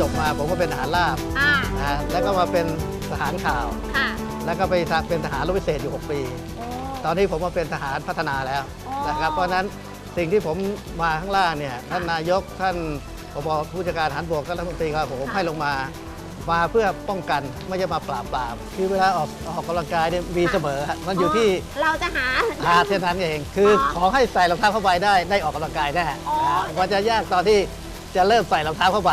จบมาผมก็เป็นทหารราบอ่านะฮะแล้วก็มาเป็นทหารข่าว ค่ะ แล้วก็ไปเป็นทหารรบพิเศษอยู่ 6 ปีโอ้ตอนนี้ผมมาเป็นทหารพัฒนาแล้วอ๋อ นะครับเพราะฉะนั้นสิ่งที่ผมมาข้างล่างเนี่ยท่านนายกท่านผบผู้จัดการทหารบกท่านรัฐมนตรีครับผมให้ลงมา มาเพื่อป้องกันไม่ใช่มาปราบปรามคือเวลาออกออกกำลังกายเนี่ยมีเสมอฮะมันอยู่ที่เราจะหาหาเท่านั้นเอง คือออขอให้ใส่รองเท้าเข้าไปได้ได้ออกกำลังกายแน่อ๋อนะฮะมันจะยากตอนที่จะเริ่มใส่รองเท้าเข้าไป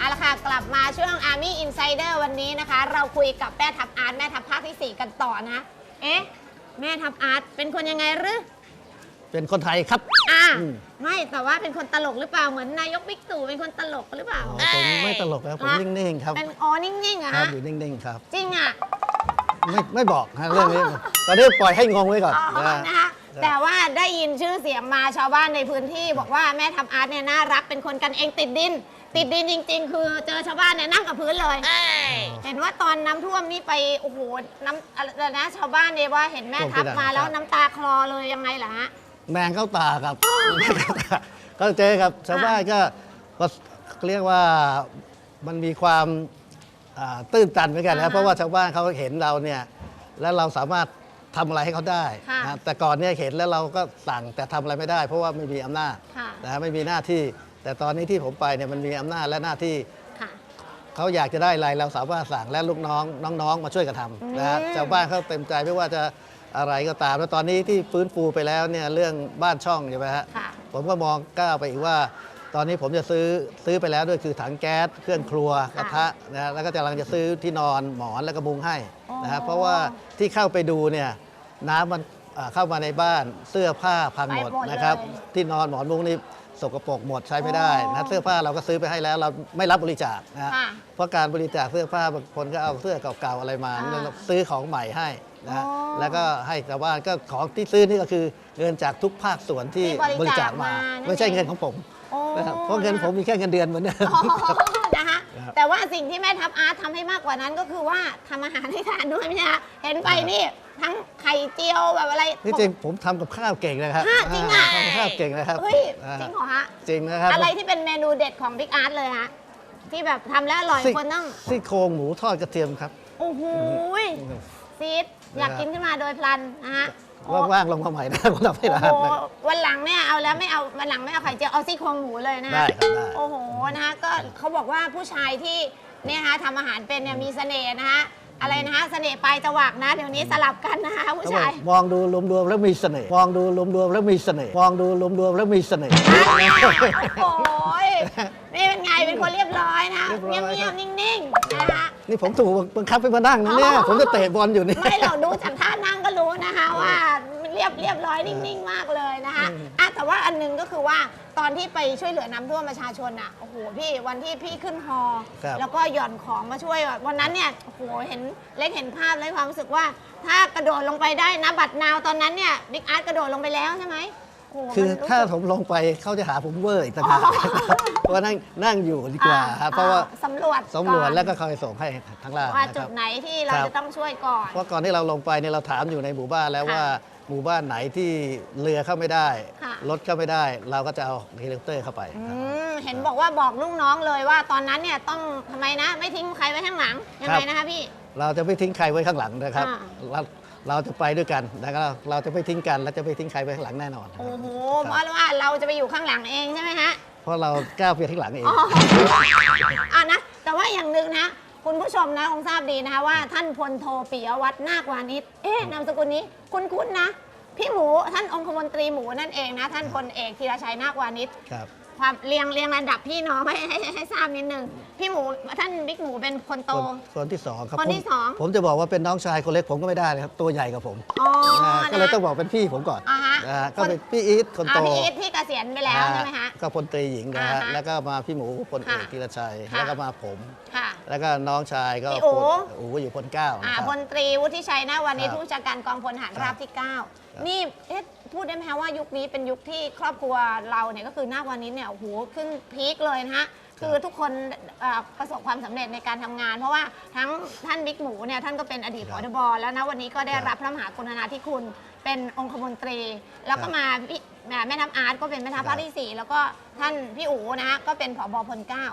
เอาละค่ะกลับมาช่วง Army Insider วันนี้นะคะ เราคุยกับแม่ทัพอาร์ตแม่ทัพภาคที่ 4 กันต่อนะ เอ๊ะ แม่ทัพอาร์ตเป็นคนยังไงหรือ เป็นคนไทยครับ อ่าอืม ไม่แต่ว่าเป็นคนตลกหรือเปล่าเหมือนนายกบิ๊กตู่เป็นคนตลกหรือเปล่าอ๋อผมไม่ตลกครับผมฮะนิ่งๆครับเป็นอ๋อนิ่งๆอะครัฮะบอยู่นิ่งๆครับ จริงอะไม่ไม่บอกฮะเรื่องนี้ ตอนนี้ปล่อยให้งงไว้ก่อนอ๋อนะนะคะ แต่ว่าได้ยินชื่อเสียงมาชาวบ้านในพื้นที่ บอกว่าแม่ทัพอาร์ตเนี่ยน่ารักเป็นคนกันเองติดดิน ติดดินจริง ๆ คือเจอชาวบ้านเนี่ยนั่งกับพื้นเลย เห็นว่าตอนน้ำท่วมนี่ไปโอ้โหน้ำอะไรนะชาวบ้านเนี่ยว่าเห็นแม่ทัพมาแล้วน้ำตาคลอเลยยังไงล่ะฮะ แมงเข้าตาครับ ก็เจอกับชาวบ้านก็ก็เรียกว่ามันมีความอ่าตื้นตันเหมือนกันอ่านะฮะเพราะว่าชาวบ้านเขาเห็นเราเนี่ยแล้วเราสามารถ ทำอะไรให้เขาได้ค่ะนะแต่ก่อนเนี่ยเห็นแล้วเราก็สั่งแต่ทำอะไรไม่ได้ เพราะว่าไม่มีอำนาจค่ะนะไม่มีหน้าที่ แต่ตอนนี้ที่ผมไปเนี่ยมันมีอำนาจและหน้าที่ค่ะ เขาอยากจะได้อะไรเราสามารถสั่งและลูกน้องน้องๆ มาช่วยกันทำนะฮะอืม ชาวบ้านเขาเต็มใจไม่ว่าจะอะไรก็ตามแล้วตอนนี้ที่ฟื้นฟูไปแล้วเนี่ยเรื่องบ้านช่องใช่ไหมฮะ ค่ะ ผมก็มองก้าวไปอีกว่า ตอนนี้ผมจะซื้อซื้อไปแล้วด้วยคือถังแก๊สเครื่องครัวกระทะนะฮะแล้วก็กำลังจะซื้อที่นอนหมอนแล้วก็มุงให้นะฮะอ๋อเพราะว่าที่เข้าไปดูเนี่ยน้ำมันอ่าเข้ามาในบ้านเสื้อผ้าพังหมดไปหมดนะครับเลยที่นอนหมอนมุงนี่สกปรกหมดใช้ไม่ได้นะเสื้อผ้าเราก็ซื้อไปให้แล้วเราไม่รับบริจาคนะฮะค่ะเพราะการบริจาคเสื้อผ้าบางคนก็เอาเสื้อเก่าๆอะไรมาอ่าแล้วซื้อของใหม่ให้นะฮะอ๋อแล้วก็ให้ชาวบ้านก็ของที่ซื้อนี่ก็คือเงินจากทุกภาคส่วนที่ที่บบริริจาจาคคมามานั่นไม่ใช่เองเงินของผมโอ้ นะครับเพราะเงินผมมีแค่เงินเดือนเหมือนเดิม อ๋อนะคะครับแต่ว่าสิ่งที่แม่ทัพอาร์ตทำให้มากกว่านั้นก็คือว่าทำอาหารให้ทานด้วยไม่ใช่คะเห็นไปนี่ทั้งไข่เจียวแบบอะไรนี่จริงผมทำกับข้าวเก่งนะครับฮะจริงอะทำกับข้าวเก่งนะครับเฮ้ยอ่าจริงเหรอฮะ จริงนะครับอะไรที่เป็นเมนูเด็ดของบิ๊กอาร์ตเลยฮะ ที่แบบทำแล้วอร่อยซี่คนต้อง ซี่โครงหมูทอดกระเทียมครับ โอ้โหยซีดอยากกินขึ้นมาโดยพลันนะฮะโอ้ ว่างๆลงมาใหม่นะผมทำให้โอ้ร้านโหนะ วันหลังเนี่ยเอาแล้วไม่เอาวันหลังไม่เอาไข่เจียวเอาซี่โครงหมูเลยนะได้ฮะครับได้ โอ้โหนะคะก็เขาบอกว่าผู้ชายที่เนี่ยฮะทำอาหารเป็นเนี่ยมีเสน่ห์นะฮะอะไรนะฮะเสน่ห์ปลายจวักนะ เดี๋ยวนี้สลับกันนะคะผู้เขาบอชากยมองดูรวมๆแล้วมีเสน่ห์มองดูรวมๆแล้วมีเสน่ห์มองดูรวมๆแล้วมีเสน่ห์ โอ้ยนี่เป็นไงเป็นคนเรียบร้อยนะเรีเงียยบบร้อยเงียบๆนิ่งๆนะคะ นี่ผมถูกบังคับให้มานั่งนะเนี่ย อ๋อ ผมจะเตะบอลอยู่นี่ไม่เราดูจากท่านั่งก็รู้ นะคะว่ามันเรียบเรียบร้อยนิ่งๆมากเลยนะคะอะแต่ว่าอันหนึงก็คือว่าตอนที่ไปช่วยเหลือน้ำท่วมประชาชนอะโอ้โหพี่วันที่พี่ขึ้นฮอ ครับแล้วก็หย่อนของมาช่วยอะวันนั้นเนี่ยโอ้โหเห็นเล็กเห็นภาพเลยความรู้สึกว่า ถ้ากระโดดลงไปได้นะบัตรนาวตอนนั้นเนี่ยบิ๊กอาร์ตกระโดดลงไปแล้วใช่ไหม โอ้โหคือมันรู้ถ้าสึกผมลงไปเขาจะหาผมเวอร์อีกต่างหากเพราะว่านั่งนั่งอยู่ดีกว่าครับเพราะว่าอ่สำรวจสำรวจก่อนแล้วก็คอยส่งให้ทางล่างว่านะคจุรัดบ ไหนที่เราครับ จะต้องช่วยก่อน เพราะก่อนที่เราลงไปเนี่ยเราถามอยู่ในหมู่บ้านแล้วค่ะว่าหมู่บ้านไหนที่เรือเข้าไม่ได้ ค่ะ รถเข้าไม่ได้ เราก็จะเอาเฮลิคอปเตอร์เข้าไปอืครับ มเห็นบอกว่าบอกลูกน้องเลยว่าตอนนั้นเนี่ยต้องทำไมนะ ไม่ทิ้งใครไว้ข้างหลังยังไงนะคะพี่ เราจะไม่ทิ้งใครไว้ข้างหลังนะครับอ่า เรา เราจะไปด้วยกันนะครับเราจะไม่ทิ้งกันและจะไม่ทิ้งใครไว้ข้างหลังแน่นอนโอ้โหคเพรับราะว่าเราจะไปอยู่ข้างหลังเองใช่ไหมฮะ เพราะเราก้าวไปข้างหลังเองอ๋ออะนะ แต่ว่าอย่างหนึ่งนะ คุณผู้ชมนะคงทราบดีนะคะว่าท่านพลโทปิยวัฒน์นาควานิชเอ๊ะนามสกุลนี้คุ้นๆนะ พี่หมูท่านองคมนตรีหมูนั่นเองนะ ท่านพลเอกธีรชัยนาควานิชครับ ความเรียงเรียงระดับพี่น้องให้ให้ให้ให้ทราบนิดนึง พี่หมูท่านบิ๊กหมูเป็นคนโต คนคนที่สองครับคนที่ผมสอง ผมจะบอกว่าเป็นน้องชายคนเล็กผมก็ไม่ได้เลยครับตัวใหญ่กว่าผมอ๋อนะก็เลยนะต้องบอกเป็นพี่ผมก่อนอ่าฮะ นะฮะก็คนเป็นพี่อีทคนโตอ่าพี่อีทที่เกษียณไปแล้วใช่ไหมคะก็พลตรีหญิงนะฮะอ่าฮะแล้วก็มาพี่หมูพลเอกค่ะธีรชัย ค่ะ แล้วก็มาผม ค่ะ แล้วก็น้องชายก็พี่อู๋ พลอู๋อยู่พลเก้าอ่านะครับ พลตรีวุฒิชัยนะวันนี้ครับผู้จัดการกองพลทหารราบที่ 9 นี่เอ๊ะพูดได้ไหมคะว่ายุคนี้เป็นยุคที่ครอบครัวเราเนี่ยก็คือหน้าวันนี้เนี่ยโอ้โหขึ้นพีคเลยนะฮะ คือทุกคนเอ่อประสบความสำเร็จในการทำงาน เพราะว่าทั้งท่านบิ๊กหมูเนี่ยท่านก็เป็นอดีตคผรับอบแล้วนะวันนี้ก็ได้ครับรับพระมหากรุณาธิคุณเป็นองคมนตรี แล้วก็ครับมาพี่แม่แม่ทัพอาร์ตก็เป็นแม่ทัพครัภาบคที่สี่แล้วก็ท่านพี่อู๋นะฮะก็เป็นผอบพลเก้า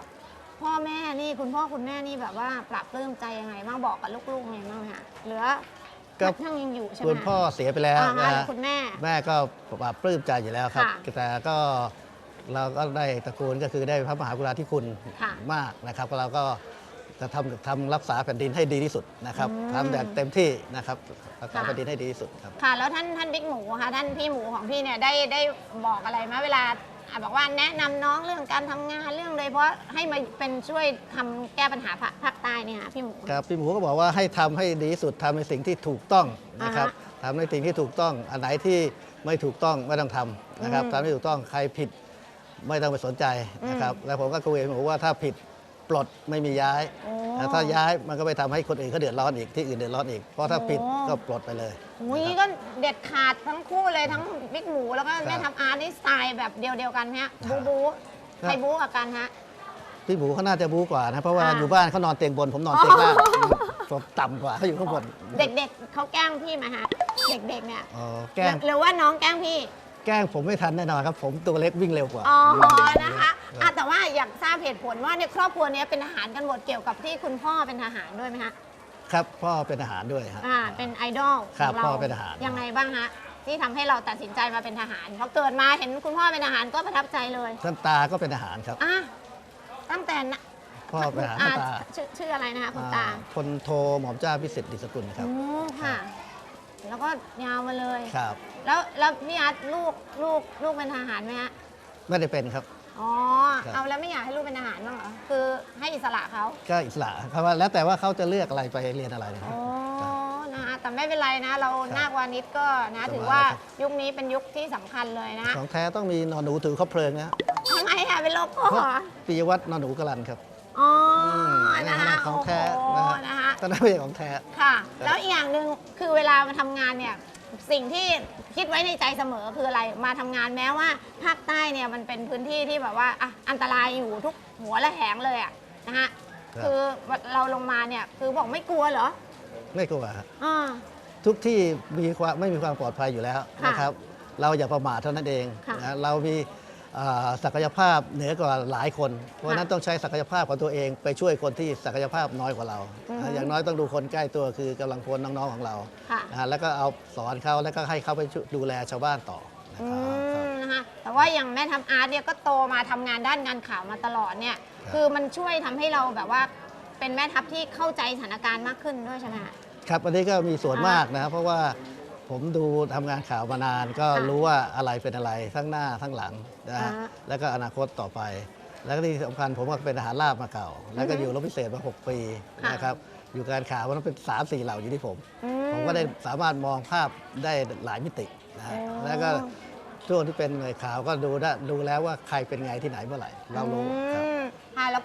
พ่อแม่นี่คุณพ่อคุณแม่นี่แบบว่าปรับปลื้มใจยังไงบ้างบอกกับลูกๆไงบ้างไหมคะเหลือก็ทั้งยังอยู่ใช่ไหมคุณพ่อเสียไปแล้วอ่านะฮะฮะคุณแม่ แม่ก็ปรับปลื้มใจอยู่แล้วครับค่ะแต่ก็ เราก็ได้ตระกูลก็คือได้พระมหากรุณาธิคุณค่ะมากนะครับเราก็จะทำทำรักษาแผ่นดินให้ดีที่สุดนะครับอืม ทำอย่างเต็มที่นะครับรักษาค่ะแผ่นดินให้ดีที่สุดครับ ค่ะ แล้วท่านท่านบิ๊กหมูค่ะท่านพี่หมูของพี่เนี่ยได้ได้บอกอะไรไหมเวลาอะบอกว่าแนะนำน้องเรื่องการทำงานเรื่องโดยเฉพาะให้มาเป็นช่วยทำแก้ปัญหาภาภาคใต้เนี่ยค่ะพี่หมู ครับพี่หมูก็บอกว่าให้ทำให้ดีที่สุดทำในสิ่งที่ถูกต้องนะครับอ่าฮะทำในสิ่งที่ถูกต้อง อันไหนที่ไม่ถูกต้องไม่ต้องทำนะครับอืม ทำให้ถูกต้องใครผิด ไม่ต้องไปสนใจนะครับ แล้วผมก็คุยกับพี่หมูว่าถ้าผิดปลดไม่มีย้ายโอ้แต่ถ้าย้ายมันก็ไปทำให้คนอื่นเขาเดือดร้อนอีกที่อื่นเดือดร้อนอีก เพราะถ้าผิดโอ้ก็ปลดไปเลยอุ้ยนะครับก็เด็ดขาดทั้งคู่เลยทั้งบิ๊กหมูแล้วก็ครับแม่ทัพอาร์ตนี่สไตล์แบบเดียวเดียวๆกันไหมฮะครับูบบูครับใครบูกับกันฮะพี่หมูเขาน่าจะบู๊กว่านะเพราะว่าอ่าอยู่บ้านเขานอนเตียงบนผมนอนเตียงล่างผมต่ำกว่าเขาอยู่ข้างบนเด็กๆเขาแกล้งพี่ไหมฮะเด็กๆเนี่ยอ๋อแกล้งหรือว่าน้องแกล้งพี่ แกล้งผมไม่ทันแน่นอนครับ ผมตัวเล็กวิ่งเร็วกว่า อ๋อ นะคะอะแต่ว่าอยากทราบเหตุผลว่าในครอบครัวเนี้ยเป็นทหารกันหมดเกี่ยวกับที่คุณพ่อเป็นทหารด้วยไหมฮะ ครับพ่อเป็นทหารด้วยฮะอ่า เป็นไอดอลครับของเราพ่อเป็นทหาร ยังไงบ้างฮะ ที่ทำให้เราตัดสินใจมาเป็นทหารพอเกิดมาเห็นคุณพ่อเป็นทหารก็ประทับใจเลย ท่านตาก็เป็นทหารครับ อะตั้งแต่นะพ่อเป็นทหารอ่าท่านตาชื่อชื่ออะไรนะคะคุณตาอ่าพลโทหม่อมเจ้าพิสิทธิ์ดิสกุลครับโอ้ค่ะ แล้วก็ยาวมาเลย ครับ แล้วแล้วพี่อาร์ตลูกลูกลูกเป็นทหารไหมฮะ ไม่ได้เป็นครับ อ๋อ ครับ เอาแล้วไม่อยากให้ลูกเป็นทหารบ้างเหรอ คือให้อิสระเขา ก็อิสระครับว่าแล้วแต่ว่าเขาจะเลือกอะไรไปเรียนอะไรนะคอ๋รัอบนะคะแต่ไม่เป็นไรนะ เราครับนาควานิชก็นะสบายถือว่าครับยุคนี้เป็นยุคที่สำคัญเลยนะของแท้ต้องมีนอนหนูถือคบเพลิงนะทำไมอะเป็นโลโก้เพราะเหรอปิยวัฒน์นอนหนูกลันครับ อ๋อมนะคะของโอ้โหแท้นะฮะนะคะ ตอนนั้นไม่ใช่ของแท้ ค่ะ แล้วอีกอย่างหนึ่งคือเวลามาทำงานเนี่ยสิ่งที่คิดไว้ในใจเสมอคืออะไรมาทำงานแม้ว่าภาคใต้เนี่ยมันเป็นพื้นที่ที่แบบว่าอะอันตรายอยู่ทุกหัวและแหงเลยอะนะฮะครับ คือเราลงมาเนี่ยคือบอกไม่กลัวเหรอไม่กลัวฮะอ่า ทุกที่มีความไม่มีความปลอดภัยอยู่แล้วค่ะนะครับ เราอย่าประมาทเท่านั้นเองค่ะ นะเรามีเอ่อ ศักยภาพเหนือกว่าหลายคน เพราะฉะนั้นค่ะต้องใช้ศักยภาพของตัวเองไปช่วยคนที่ศักยภาพน้อยกว่าเราอือฮึนะอย่างน้อยต้องดูคนใกล้ตัวคือกำลังพลน้องๆของเราค่ะนะแล้วก็เอาสอนเขาแล้วก็ให้เขาไปช่วยดูแลชาวบ้านต่อนะอืครับมนะคะแต่ว่าอย่างแม่ทำอาร์ตเนี่ยก็โตมาทำงานด้านงานข่าวมาตลอดเนี่ยครับคือมันช่วยทำให้เราแบบว่าเป็นแม่ทัพที่เข้าใจสถานการณ์มากขึ้นด้วยใช่ไหมคะครับอันนี้ก็มีส่วนอ่ามมากนะครับเพราะว่า ผมดูทำงานข่าวมานานก็ค่ะรู้ว่าอะไรเป็นอะไรทั้งหน้าทั้งหลังนะฮะอ่าแล้วก็อนาคตต่อไป แล้วก็ที่สำคัญผมก็เป็นทหารราบมาเก่า แล้วก็อือฮึอยู่รบพิเศษมา 6 ปีค่ะนะครับอยู่การข่าววันนั้นเป็น3 4เหล่าอยู่ที่ผมอืผมก็ได้สามารถมองภาพได้หลายมิตินะฮะโอ้แล้วก็ช่วงที่เป็นหน่วยข่าวก็ดูได้ดูแล้วว่าใครเป็นไงที่ไหนเมื่อไหร่ เรารู้ครับอืมค่ะแล้ว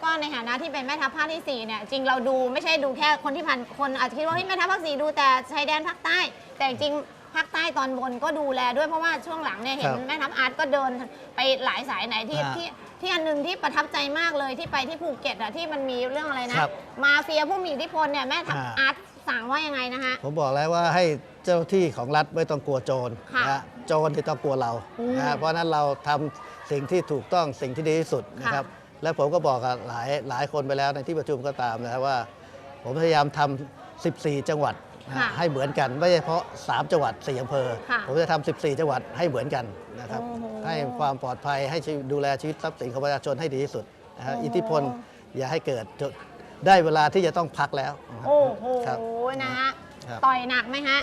ก็ในฐานะที่เป็นแม่ทัพภาคที่ 4 เนี่ย จริงเราดูไม่ใช่ดูแค่คนที่ผ่านคนอาจจะคิดว่าเฮ้ยแม่ทัพภาคสี่ดูแต่ชายแดนภาคใต้ แต่จริงๆภาคใต้ตอนบนก็ดูแลด้วยเพราะว่าช่วงหลังเนี่ยเห็นครับแม่ทัพอาร์ตก็เดินไปหลายสายไหนที่ฮะที่ที่อันหนึงที่ประทับใจมากเลยที่ไปที่ภูเก็ตอะที่มันมีเรื่องอะไรนะครับมาเฟียผู้มีอิทธิพลเนี่ยแม่ทัพฮะอาร์ตสั่งว่ายังไงนะคะผมบอกแล้วว่าให้เจ้าที่ของรัฐไม่ต้องกลัวโจรค่ะนะฮะโจรที่ต้องกลัวเราอืมนะฮะเพราะฉะนั้นเราทำสิ่งที่ถูกต้องสิ่งที่ดีที่สุดนะครับ และผมก็บอกกับหลายหลายคนไปแล้วในที่ประชุมก็ตามนะครับว่า ผมพยายามทำ14 จังหวัดนะฮะค่ะให้เหมือนกัน ไม่ใช่เฉพาะ 3 จังหวัด 4อำเภอ ค่ะผมจะทำ14 จังหวัดให้เหมือนกันนะครับโอ้โหให้ความปลอดภัยให้ชีวิตดูแลชีวิตทรัพย์สินของประชาชนให้ดีที่สุดนะฮะโอ้โห อิทธิพลอย่าให้เกิดจนได้เวลาที่จะต้องพักแล้วโอ้โหครับ นะฮะครับ ต่อยหนักไหมฮะ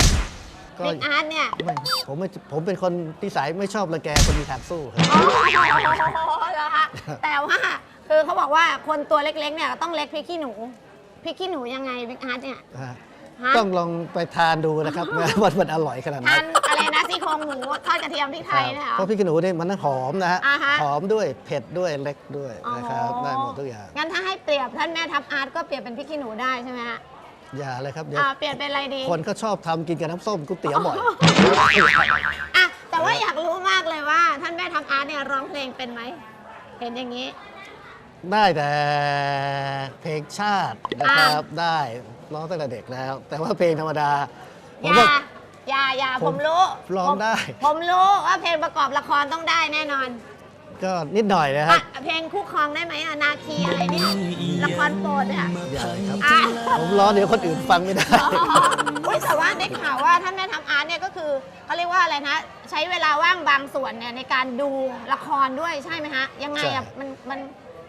ก็บิ๊กอาร์ตเนี่ยไม่ผมไม่ผมเป็นคนนิสัยไม่ชอบรังแกคนมีทางสู้ครับอ๋อเหรอคะแต่ว่าคือเขาบอกว่าคนตัวเล็กๆเนี่ยต้องเล็กพริกขี้หนูพริกขี้หนูยังไงบิ๊กอาร์ตเนี่ยนะฮะฮะ ต้องลองไปทานดูนะครับ ว่ามันอร่อยขนาดไหนทานอะไรนะซี่โครงหมูทอดกระเทียมพริกไทยเนี่ยเหรอ เพราะพริกขี้หนูนี่มันทั้งหอมนะฮะ อ่าฮะหอมด้วยเผ็ดด้วยเล็กด้วยนะครับ อ๋อ ได้หมดทุกอย่าง งั้นถ้าให้เปรียบท่านแม่ทัพอาร์ตก็เปรียบเป็นพริกขี้หนูได้ใช่ไหมฮะ อย่าเลยครับเดี๋ยวอ่าเปลี่ยนเป็นอะไรดีคนก็ชอบทำกินกับน้ำส้มก๋วยเตี๋ยวบ่อย อะแต่ว่าอยากรู้มากเลยว่า ท่านแม่ทัพอาร์ตเนี่ยร้องเพลงเป็นไหม เห็นอย่างนี้ ได้แต่เพลงชาตินะครับได้ร้องตั้งแต่เด็กแล้ว แต่ว่าเพลงธรรมดา ผอมย่า ว่า อย่าอย่าผผมมรู้ร้องผมได้ ผมรู้ว่าเพลงประกอบละครต้องได้แน่นอน ก็นิดหน่อยนะครับ อะเพลงคู่ครองได้ไหมอะนาคีอะไรเนี่ยละครโปรดอะอย่าเลยครับ อะผมร้องเดี๋ยวคนอื่นฟังไม่ได้อ๋ออุ๊ยแต่ว่าได้ข่าวว่าท่านแม่ทำอาร์ตเนี่ยก็คือเขาเรียกว่าอะไรนะ ใช้เวลาว่างบางส่วนเนี่ยในการดูละครด้วยใช่ไหมฮะ ยังไงอะใช่ มันมัน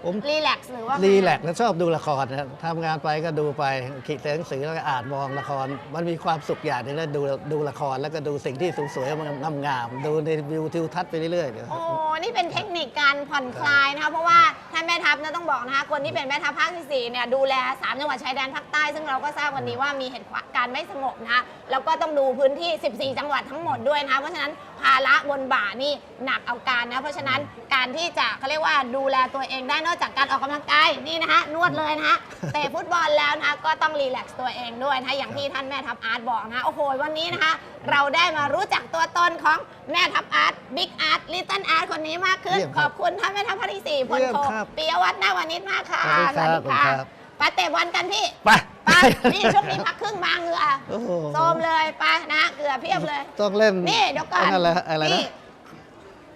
ผมรีแลกซ์หรือว่ารีแลกซ์และชอบดูละครนะครับทำงานไปก็ดูไปเขียนหนังสือแล้วก็อ่านมองละคร มันมีความสุขอย่างหนึงแล้วดูดูละครแล้วก็ดูสิ่งที่สวยๆงามๆดูในวิวทิวทัศน์ไปเรื่อยๆเดี๋ยวโอ้นี่เป็นเทคนิคการผ่อนคลายนะคะเพราะว่าท่านแม่ทัพนะต้องบอกนะคะคนที่เป็นแม่ทัพภาคที่สี่เนี่ยดูแล 3 จังหวัดชายแดนภาคใต้ ซึ่งเราก็ทราบวันนี้ว่ามีเหตุการณ์ไม่สงบนะคะแล้วก็ต้องดูพื้นที่ 14 จังหวัดทั้งหมดด้วยนะคะเพราะฉะนั้นภาระบนบ่านี่หนักเอาการนะเพราะฉะนั้นการที่จะเขาเรียกว่าดูแลตัวเองได้นอกจากการออกกำลังกายนี่นะคะนวดเลยนะคะเตะฟุตบอลแล้วนะคะก็ต้องรีแลกซ์ตัวเองด้วยนะคะอย่างที่ท่านแม่ทัพอาร์ตบอกนะคะโอ้โหวันนี้นะคะ เราได้มารู้จักตัวตนของแม่ทัพอาร์ตบิ๊กอาร์ตลิตเติ้ลอาร์ตคนนี้มากขึ้นเยี่ยมขครับอบคุณท่านแม่ทัพภาคที่สี่พลเยี่ยมโทครับปิยวัฒน์นาวานิชมากค่ะสวัสดีครับสวัสดีค่ะครับไปเตะบอลกันพี่ไปไปนี่ช่วงนี้พักครึ่งมาเหงื่อโอ้โหโซมเลยไปนะเกลือเพียบเลย ต้องเล่นนี่เดี๋ยวก่อนนั่นแหละอะไรนะนี่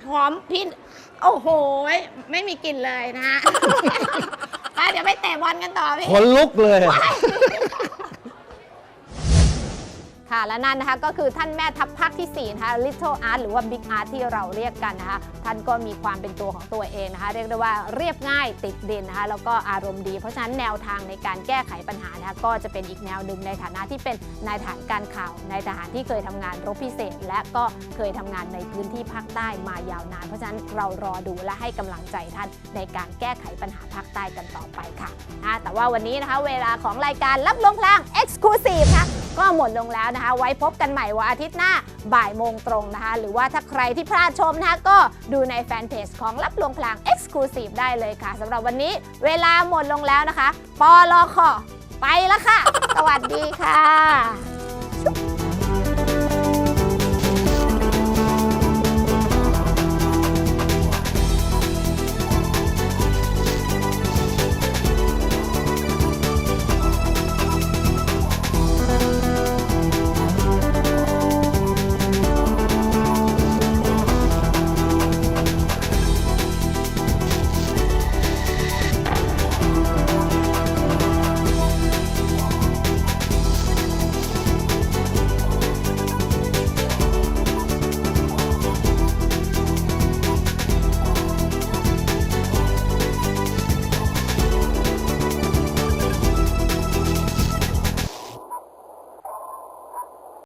หอมพินโอ้โหไม่มีกลิ่นเลยนะฮะไปเดี๋ยวไปเตะบอลกันต่อพี่ขนลุกเลย ค่ะ และนั่นนะคะก็คือท่านแม่ทัพภาคที่4นะคะ Little Art หรือว่า Big Art ที่เราเรียกกันนะคะ ท่านก็มีความเป็นตัวของตัวเองนะคะ เรียกได้ว่าเรียบง่ายติดดินนะคะ แล้วก็อารมณ์ดี เพราะฉะนั้นแนวทางในการแก้ไขปัญหานะคะก็จะเป็นอีกแนวหนึ่งในฐานะที่เป็นนายทหารการข่าวนายทหารที่เคยทำงานรบพิเศษ และก็เคยทำงานในพื้นที่ภาคใต้มายาวนาน เพราะฉะนั้นเรารอดูและให้กำลังใจท่านในการแก้ไขปัญหาภาคใต้กันต่อไปค่ะแต่ว่าวันนี้นะคะเวลาของรายการรับลมพลาง Exclusive นะคะ ก็หมดลงแล้วนะคะ ไว้พบกันใหม่วันอาทิตย์หน้าบ่ายโมงตรงนะคะ หรือว่าถ้าใครที่พลาดชมนะคะก็ดูในแฟนเพจของรับลวงพลาง Exclusive ได้เลยค่ะสำหรับวันนี้เวลาหมดลงแล้วนะคะปอลอคอไปแล้วค่ะ สวัสดีค่ะ